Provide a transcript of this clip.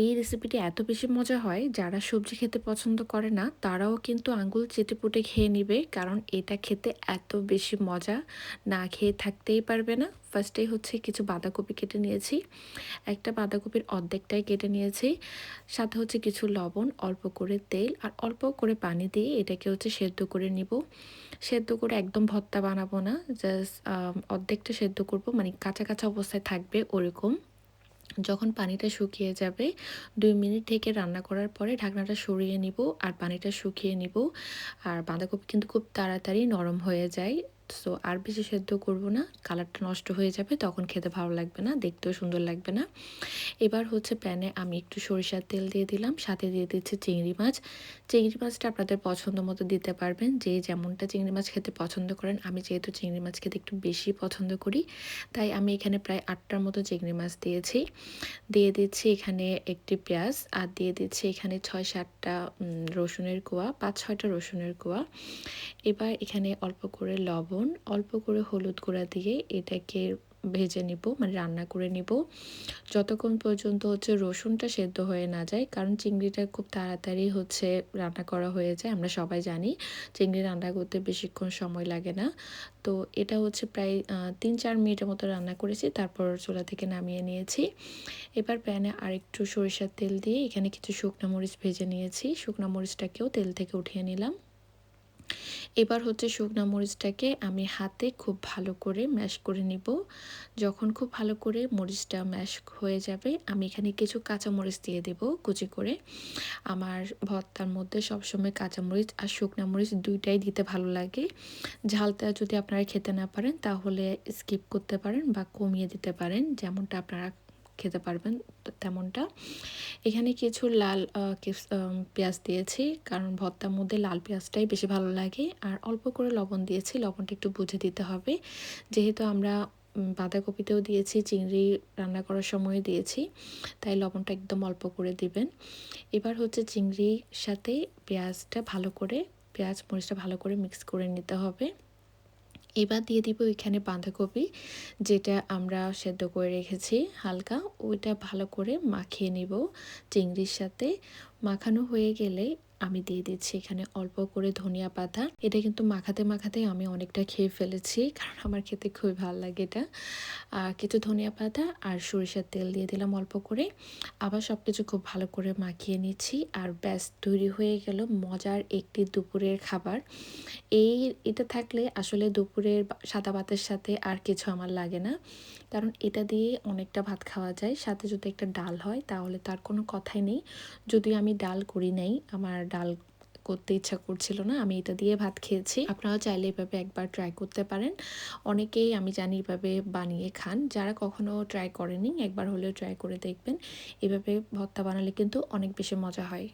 এই রেসিপিটি এত বেশি মজা হয়, যারা সবজি খেতে পছন্দ করে না, তারাও কিন্তু আঙ্গুল চেটেপুটে খেয়ে নিবে, কারণ এটা খেতে এত বেশি মজা। না খেয়ে থাকতেই পারবে না। ফার্স্টেই হচ্ছে কিছু বাঁধাকপি কেটে নিয়েছি। একটা বাঁধাকপির অর্ধেকটাই কেটে নিয়েছি। সাথে হচ্ছে কিছু লবণ, অল্প করে তেল, আর অল্প করে পানি দিয়ে এটাকে হচ্ছে সেদ্ধ করে নিব। সেদ্ধ করে একদম ভর্তা বানাবো না জাস্ট অর্ধেকটা সেদ্ধ করব মানে কাঁচা কাঁচা অবস্থায় থাকবে ওরকম। যখন পানিটা শুকিয়ে যাবে, দুই মিনিট থেকে রান্না করার পরে ঢাকনাটা সরিয়ে নিব আর পানিটা শুকিয়ে নিব। আর বাঁধাকপি কিন্তু খুব তাড়াতাড়ি নরম হয়ে যায়। সো আর বেশি সেদ্ধ করব না। কালারটা নষ্ট হয়ে যাবে, তখন খেতে ভালো লাগবে না, দেখতেও সুন্দর লাগবে না। এবার হচ্ছে প্যানে আমি একটু সরিষার তেল দিয়ে দিলাম, সাথে দিয়ে দিচ্ছি চিংড়ি মাছ। চিংড়ি মাছটা আপনাদের পছন্দ মতো দিতে পারবেন, যে যেমনটা চিংড়ি মাছ খেতে পছন্দ করেন, আমি যেহেতু চিংড়ি মাছ খেতে একটু বেশি পছন্দ করি, তাই আমি এখানে প্রায় আটটার মতো চিংড়ি মাছ দিয়েছি। দিয়ে দিচ্ছি এখানে একটি পেঁয়াজ, আর দিয়ে দিচ্ছি এখানে ছয় সাতটা রসুনের কোয়া পাঁচ ছয়টা রসুনের কোয়া। এবার এখানে অল্প করে লবণ, অল্প করে হলুদ গুঁড়া দিয়ে এটাকে ভেজে নিব মানে রান্না করে নিব। যতক্ষণ পর্যন্ত হচ্ছে রসুনটা সেদ্ধ হয়ে না যায়, কারণ চিংড়িটা খুব তাড়াতাড়ি হচ্ছে রান্না করা হয়ে যায়, আমরা সবাই জানি চিংড়ি রান্না করতে বেশিক্ষণ সময় লাগে না। তো এটা হচ্ছে প্রায় তিন চার মিনিটের মতো রান্না করেছি, তারপর চুলা থেকে নামিয়ে নিয়েছি। এবার প্যানে আরেকটু সরিষার তেল দিয়ে এখানে কিছু শুকনো মরিচ ভেজে নিয়েছি, শুকনো মরিচটাকেও তেল থেকে উঠিয়ে নিলাম। এবার হচ্ছে শুকনো মরিচটাকে আমি হাতে খুব ভালো করে ম্যাশ করে নিব। যখন খুব ভালো করে মরিচটা ম্যাশ হয়ে যাবে, আমি এখানে কিছু কাঁচামরিচ দিয়ে দেব কুচি করে। আমার ভর্তার মধ্যে সবসময় কাঁচামরিচ আর শুকনো মরিচ দুইটাই দিতে ভালো লাগে। ঝালটা যদি আপনারা খেতে না পারেন, তাহলে স্কিপ করতে পারেন বা কমিয়ে দিতে পারেন, যেমনটা আপনারা খেতে পারবেন তেমনটা। এখানে কিছু লাল পেঁয়াজ দিয়েছি, কারণ ভর্তার মধ্যে লাল পেঁয়াজটাই বেশি ভালো লাগে। আর অল্প করে লবণ দিয়েছি, লবণটা একটু বুঝে দিতে হবে। যেহেতু আমরা বাঁধাকপিতেও দিয়েছি, চিংড়ি রান্না করার সময় দিয়েছি, তাই লবণটা একদম অল্প করে দিবেন। এবার হচ্ছে চিংড়ির সাথে পেঁয়াজটা ভালো করে, পেঁয়াজ মরিচটা ভালো করে মিক্স করে নিতে হবে। এবার দিয়ে দিব এখানে বাঁধাকপি, যেটা আমরা সেদ্ধ করে রেখেছি হালকা। ওইটা ভালো করে মাখিয়ে নিব চিংড়ির সাথে। মাখানো হয়ে গেলে আমি দিয়ে দিচ্ছি এখানে অল্প করে ধনিয়া পাতা। এটা কিন্তু মাখাতে মাখাতে আমি অনেকটা খেয়ে ফেলেছি, কারণ আমার খেতে খুবই ভালো লাগে এটা। কিছু ধনিয়া পাতা আর সরিষার তেল দিয়ে দিলাম অল্প করে। আবার সব কিছু খুব ভালো করে মাখিয়ে নিচ্ছি। আর ব্যাস, তৈরি হয়ে গেল মজার একটি দুপুরের খাবার। এই, এটা থাকলে আসলে দুপুরের সাদা ভাতের সাথে আর কিছু আমার লাগে না। কারণ এটা দিয়ে অনেকটা ভাত খাওয়া যায়। সাথে যদি একটা ডাল হয়, তাহলে তার কোনো কথাই নেই। যদি আমি ডাল করি নাই, আমার ডাল করতে ইচ্ছা করছিল না, আমি এটা দিয়ে ভাত খেয়েছি। আপনারা চাইলে এভাবে একবার ট্রাই করতে পারেন। অনেকেই আমি জানি এভাবে বানিয়ে খান, যারা কখনো ট্রাই করেনি, একবার হলেও ট্রাই করে দেখবেন। এভাবে ভর্তা বানালে কিন্তু অনেক বেশি মজা হয়।